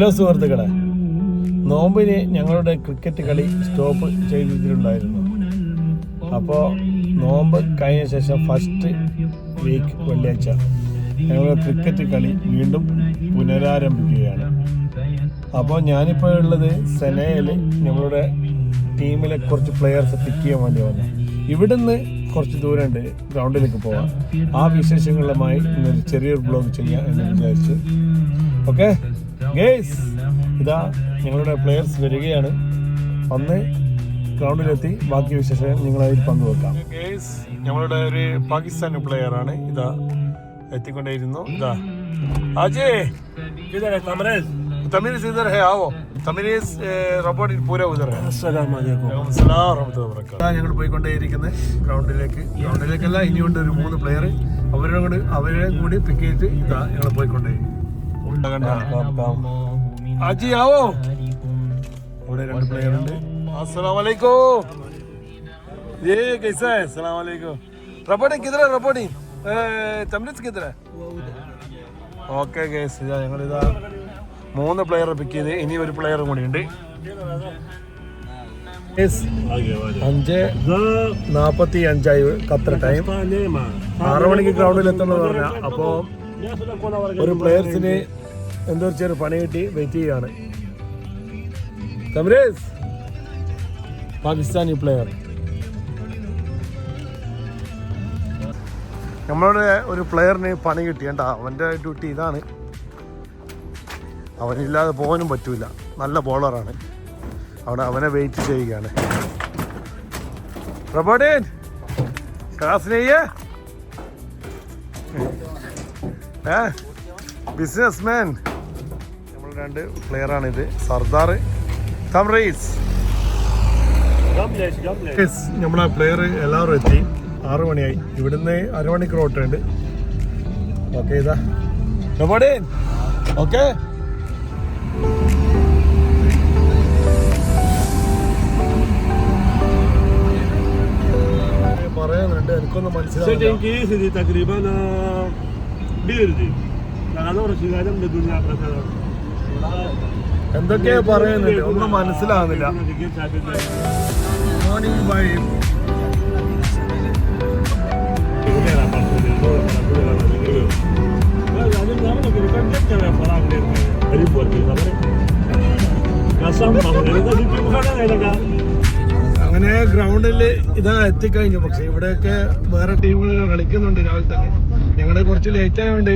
Hello സുഹൃത്തുക്കളെ. നോമ്പിന് ഞങ്ങളുടെ ക്രിക്കറ്റ് കളി സ്റ്റോപ്പ് ചെയ്തിട്ടുണ്ടായിരുന്നു. അപ്പോൾ നോമ്പ് കഴിഞ്ഞ ശേഷം ഫസ്റ്റ് വീക്ക് വെള്ളിയാഴ്ച ഞങ്ങളുടെ ക്രിക്കറ്റ് കളി വീണ്ടും പുനരാരംഭിക്കുകയാണ്. അപ്പോൾ ഞാനിപ്പോൾ ഉള്ളത് സെനയിൽ ഞങ്ങളുടെ ടീമിലെ കുറച്ച് പ്ലെയേഴ്സ് പിക്ക് ചെയ്യാൻ വേണ്ടി വന്നു. ഇവിടുന്ന് കുറച്ച് ദൂരമുണ്ട് ഗ്രൗണ്ടിലേക്ക് പോവാം. ആ വിശേഷങ്ങളുമായി ഇന്നൊരു ചെറിയൊരു ബ്ലോഗ് ചെയ്യാം എന്ന് വിചാരിച്ചു. ഓക്കെ ഗേസ് ഇതാ ഞങ്ങളുടെ പ്ലെയേഴ്സ് വരികയാണ്. വന്ന് ഗ്രൗണ്ടിലെത്തി ബാക്കി വിശേഷം നിങ്ങളതിൽ പങ്കുവെക്കാം. ഗേസ് ഞങ്ങളുടെ ഒരു പാകിസ്ഥാനി പ്ലെയറാണ് ഇതാ എത്തിക്കൊണ്ടേയിരുന്നു. ഇതാ. അജേ ഇതേ തമരേസ് تميز ادھر ہے آؤ തമിഴ് റോബോട്ട് പൂര ഞങ്ങൾ പോയിക്കൊണ്ടേയിരിക്കുന്നത് ഗ്രൗണ്ടിലേക്ക് ഗ്രൗണ്ടിലേക്കല്ല ഇനിയുണ്ട് ഒരു മൂന്ന് പ്ലെയർ അവരോട് അവരെ കൂടി പിക്ക് ചെയ്തിട്ട് ഇതാ ഞങ്ങൾ പോയിക്കൊണ്ടേയിരിക്കും അജി ആവോ ഇവിടെ രണ്ട് പ്ലെയർ ഉണ്ട്. അസ്സലാമലൈക്കോ. ഏ മൂന്ന് പ്ലെയർ പിക്ക് ചെയ്ത് ഇനി ഒരു പ്ലെയറും കൂടി ഉണ്ട്. അഞ്ച് നാപ്പത്തി അഞ്ചായി കത്ര ടൈം ആറു മണിക്ക് ഗ്രൗണ്ടിൽ എത്തണമെന്ന് പറഞ്ഞ അപ്പോൾ ഒരു പ്ലെയർസിന് എന്തോ ചെറിയ പണി കിട്ടി വെയിറ്റ് തമരേസ്. പാകിസ്ഥാനി പ്ലെയർ നമ്മളുടെ ഒരു പ്ലെയറിന് പണി കിട്ടിയണ്ട അവന്റെ ഡ്യൂട്ടി ഇതാണ്. അവനില്ലാതെ പോകാനും പറ്റൂല. നല്ല ബോളറാണ് അവിടെ അവനെ വെയിറ്റ് ചെയ്യുകയാണ്. റബോഡേൻ ക്ലാസ് ബിസിനസ് മാൻ ഏതാണ്ട് പ്ലെയറാണിത് സർദാർ തംറീസ് നമ്മളെ പ്ലെയർ എല്ലാവരും എത്തി. ആറു മണിയായി. ഇവിടുന്ന് അരമണിക്കൂർ ഓട്ടുണ്ട്. ഓക്കെ ഇതാ. ഓക്കെ പറയാനുണ്ട് എനിക്കൊന്നും മനസ്സിലായി തകരീബൻ എന്തൊക്കെയാ പറയുന്നുണ്ട് ഒന്നും മനസ്സിലാവുന്നില്ല. മോർണിംഗ് വൈബ് അങ്ങനെ ഗ്രൗണ്ടിൽ ഇതാ എത്തിക്കഴിഞ്ഞു. പക്ഷെ ഇവിടെയൊക്കെ വേറെ ടീമുകൾ കളിക്കുന്നുണ്ട് രാവിലെ തന്നെ. ഞങ്ങൾ കുറച്ച് ലേറ്റ് ആയതുകൊണ്ട്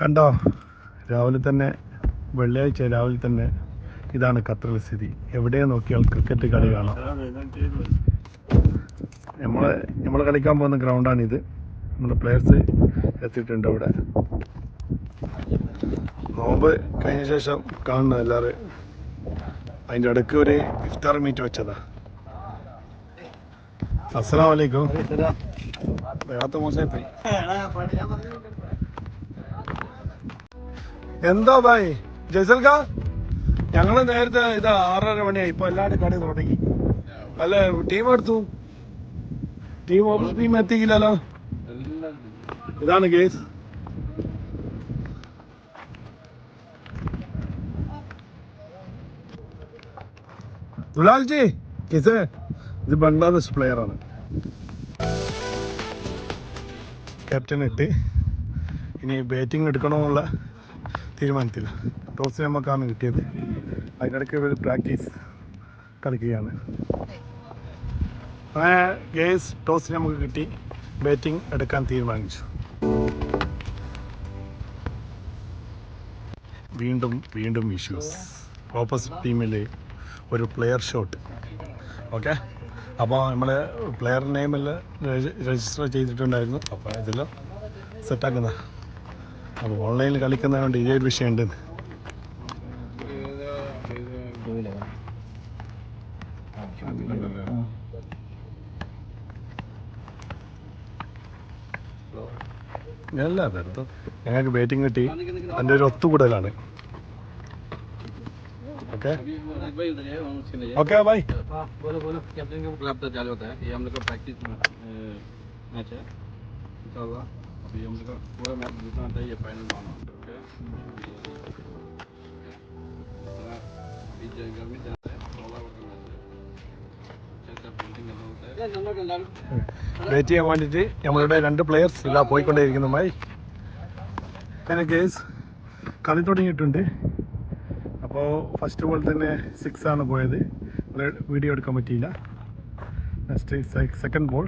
കണ്ടോ? രാവിലെ തന്നെ വെള്ളിയാഴ്ച രാവിലെ തന്നെ ഇതാണ് ഖത്തറിലെ സ്ഥിതി. എവിടെ നോക്കിയാൽ ക്രിക്കറ്റ് കളി കാണാം. നമ്മളെ നമ്മൾ കളിക്കാൻ പോകുന്ന ഗ്രൗണ്ടാണിത് നമ്മുടെ പ്ലെയേഴ്സ് എത്തിയിട്ടുണ്ട് അവിടെ. നോമ്പ് കഴിഞ്ഞ ശേഷം കാണുന്ന എല്ലാവരും. അതിന്റെ ഇടയ്ക്ക് ഒരു ഇഫ്താർ മീറ്റ് വെച്ചതാ. അസ്സലാം വലൈക്കും വേഗത്തെ മോശമായി പോയി എന്താ ഭായ്? ജയ്സൽക്ക ഞങ്ങൾ നേരത്തെ ഇത് ആറര മണിയായി. ഇപ്പൊ എല്ലാവരും കടയിൽ തുടങ്ങി. അല്ല ടീം എടുത്തു? ടീം ഓഫീസ് ടീം എത്തിക്കില്ലല്ലോ ഇതാണ് കേസ് ദുലാൽജി കേസ് ഇത് ബംഗ്ലാദേശ് പ്ലെയർ ആണ്. ക്യാപ്റ്റൻ ഇട്ട് ഇനി ബാറ്റിംഗ് എടുക്കണമെന്നുള്ള തീരുമാനത്തിൽ. ടോസ് നമുക്കാണ് കിട്ടിയത്. അതിനിടയ്ക്ക് ഒരു പ്രാക്ടീസ് കളിക്കുകയാണ്. അങ്ങനെ ഗെയിംസ് ടോസ് നമുക്ക് കിട്ടി. ബാറ്റിംഗ് എടുക്കാൻ തീരുമാനിച്ചു. വീണ്ടും വീണ്ടും ഇഷ്യൂസ് ഓപ്പോസിറ്റ് ടീമിൽ ഒരു പ്ലെയർ ഷോട്ട് ഓക്കെ അപ്പോൾ നമ്മൾ പ്ലെയർ നെയിമിൽ രജിസ്റ്റർ ചെയ്തിട്ടുണ്ടായിരുന്നു. അപ്പോൾ ഇതിൽ സെറ്റാക്കുന്ന അപ്പോൾ ഓൺലൈനിൽ കളിക്കുന്നതുകൊണ്ട് ഇതേ ഒരു വിഷയമുണ്ട്. അതെടുത്തു ഞങ്ങൾക്ക് ബാറ്റിംഗ് കിട്ടി. അതിന്റെ ഒരു ഒത്തുകൂടലാണ്. ഓക്കെ ഓക്കെ ബൈ हाँ बोलो बोलो कैप्टन का मुकाबला चालू होता है ये हम लोग का प्रैक्टिस मैच है इंशाल्लाह अभी हम लोग का पूरा मैच जीतना होता है ये फाइनल माना ओके अभी जो गर्मी चल रहा है सोलह ओवर का मैच है जैसा फील्डिंग करना होता है नंबर का ബാറ്റ് ചെയ്യാൻ വേണ്ടിയിട്ട് നമ്മളുടെ രണ്ട് പ്ലെയേഴ്സ് ഇതാ പോയിക്കൊണ്ടേയിരിക്കുന്നു ബൈ അങ്ങനെ കേസ് കളി തുടങ്ങിയിട്ടുണ്ട് അപ്പോൾ ഫസ്റ്റ് ബോൾ തന്നെ സിക്സ് ആണ് പോയത്. വീഡിയോ എടുക്കാൻ പറ്റിയില്ല. നെക്സ്റ്റ് സെക്കൻഡ് ബോൾ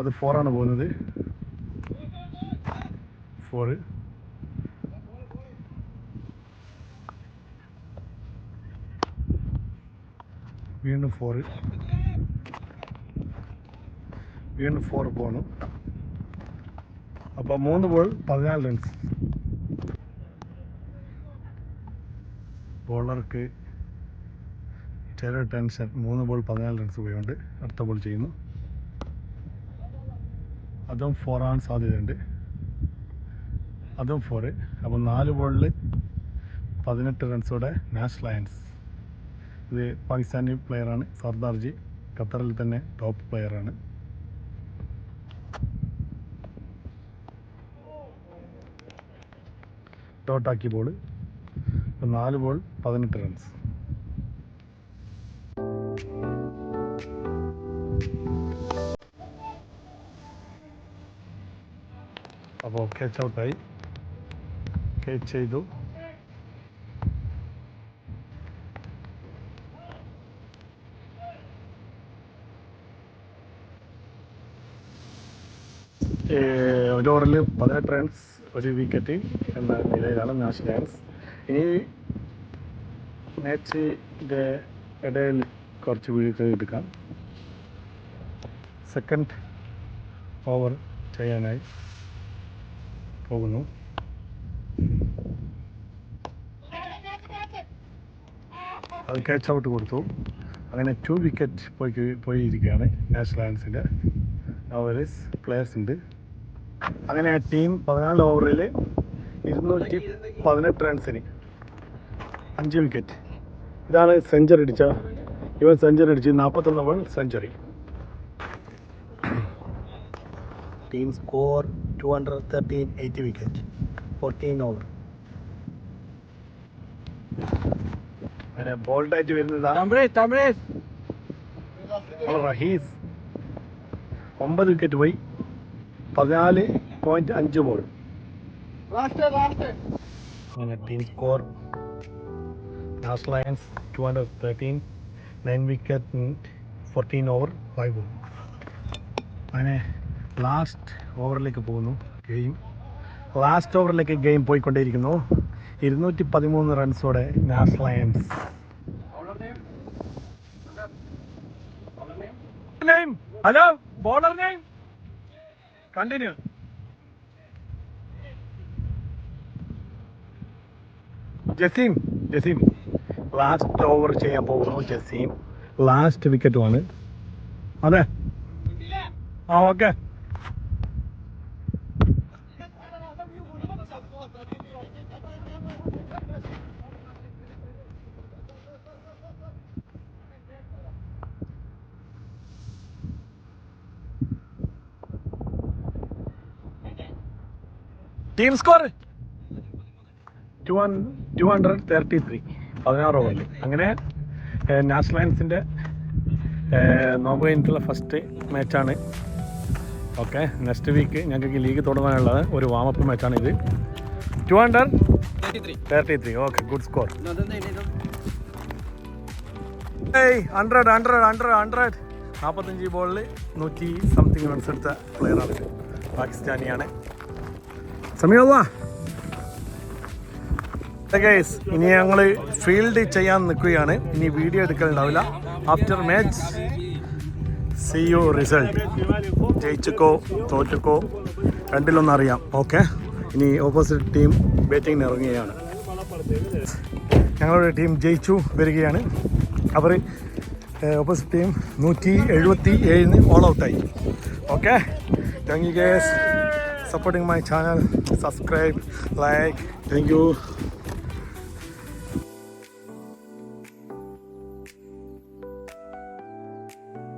അത് ഫോറാണ് പോകുന്നത്. ഫോറ് വീണ്ടും ഫോറ് വീണ്ടും ഫോർ പോണു. അപ്പോൾ മൂന്ന് ബോൾ പതിനാല് റൺസ് ബോളർക്ക് ചെറിയ ടെൻഷൻ മൂന്ന് ബോൾ പതിനാല് റൺസ് പോയുണ്ട് അടുത്ത ബോൾ ചെയ്യുന്നു. അതും ആവാൻ സാധ്യതയുണ്ട്. അതും ഫോറ് അപ്പോൾ നാല് ബോളിൽ പതിനെട്ട് റൺസോടെ നാഷ് ലയൻസ് ഇത് പാകിസ്ഥാനി പ്ലെയറാണ് സർദാർജി ഖത്തറിൽ തന്നെ ടോപ്പ് പ്ലെയറാണ് ഡോട്ടാക്കി ബോൾ നാല് ബോൾ പതിനെട്ട് റൺസ്. അപ്പോൾ ക്യാച്ച് ഔട്ടായി ക്യാച്ച് ചെയ്തു. ഒരു ഓവറിൽ പതിനെട്ട് റൺസ്. ഒരു വിക്കറ്റ് എന്ന നിലയിലാണ് നാഷണൽ ലയൺസ് ഇനി മാച്ചിന്റെ ഇടയിൽ കുറച്ച് വീഴ്ച എടുക്കാം. സെക്കൻഡ് ഓവർ ചെയ്യാനായി പോകുന്നു. അത് ക്യാച്ച് ഔട്ട് കൊടുത്തു. അങ്ങനെ ടു വിക്കറ്റ് പോയി പോയിരിക്കുകയാണ് നാഷണൽ ലയൺസിന്റെ അവർ പ്ലെയേഴ്സ് ഉണ്ട്. അങ്ങനെ ആ ടീം പതിനാല് ഓവറിൽ ഇരുന്നൂറ്റി പതിനെട്ട് റൺസിന് അഞ്ച് വിക്കറ്റ് ഇതാണ് സെഞ്ചുറി അടിച്ച ഇവൻ സെഞ്ചുറി അടിച്ച് നാൽപ്പത്തൊന്ന് over century team score two hundred thirteen eight wicket fourteen over ബോൾഡായിട്ട് വരുന്നത് റഹീസ്. ഒമ്പത് വിക്കറ്റ് പോയി. പതിനാല് പോയിന്റ് അഞ്ച് ബോൾ അങ്ങനെ team score last lions two hundred thirteen nine wicket in fourteen over five ball അങ്ങനെ ലാസ്റ്റ് ഓവറിലേക്ക് പോകുന്നു ഗെയിം ലാസ്റ്റ് ഓവറിലേക്ക് ഗെയിം പോയിക്കൊണ്ടേയിരിക്കുന്നു. ഇരുന്നൂറ്റി പതിമൂന്ന് റൺസോടെ Nash Lions hello bowler name continue Jaseem Jaseem. Last over ചെയ്യാൻ പോകുന്നു ജസീം. ലാസ്റ്റ് വിക്കറ്റുമാണ് അതെ. ആ okay team score two two hundred thirty three പതിനാറ് ഓവറിൽ അങ്ങനെ നാഷണൽ ലയൻസിന്റെ നോമ്പ് കഴിഞ്ഞിട്ടുള്ള ഫസ്റ്റ് മാച്ചാണ് ഓക്കെ നെക്സ്റ്റ് വീക്ക് ഞങ്ങൾക്ക് ലീഗ് തുടങ്ങാനുള്ളത് ഒരു വാമപ്പ് മാച്ചാണ് ഇത്. Two hundred 33 thirty three okay good score ഏയ് ഹൺഡ്രഡ് ഹൺഡ്രഡ് ഹൺഡ്രഡ് ഹൺഡ്രഡ് നാൽപ്പത്തഞ്ച് ബോളിൽ നൂറ്റി സംതിങ് റൺസ് എടുത്ത പ്ലെയറാണ് പാകിസ്ഥാനിയാണ്. സമയമുള്ള ഗൈസ് ഇനി ഞങ്ങൾ ഫീൽഡ് ചെയ്യാൻ നിൽക്കുകയാണ്. ഇനി video എടുക്കലുണ്ടാവില്ല after match see you result ജയിച്ചക്കോ തോറ്റക്കോ രണ്ടിലൊന്നും അറിയാം. ഓക്കെ ഇനി ഓപ്പോസിറ്റ് ടീം ബാറ്റിങ്ങിന് ഇറങ്ങുകയാണ്. ഞങ്ങളുടെ ടീം ജയിച്ചു വരികയാണ്. അവർ ഓപ്പോസിറ്റ് ടീം നൂറ്റി എഴുപത്തി ഏഴിന് ഓൾ ഔട്ടായി okay thank you guys supporting my channel subscribe like thank you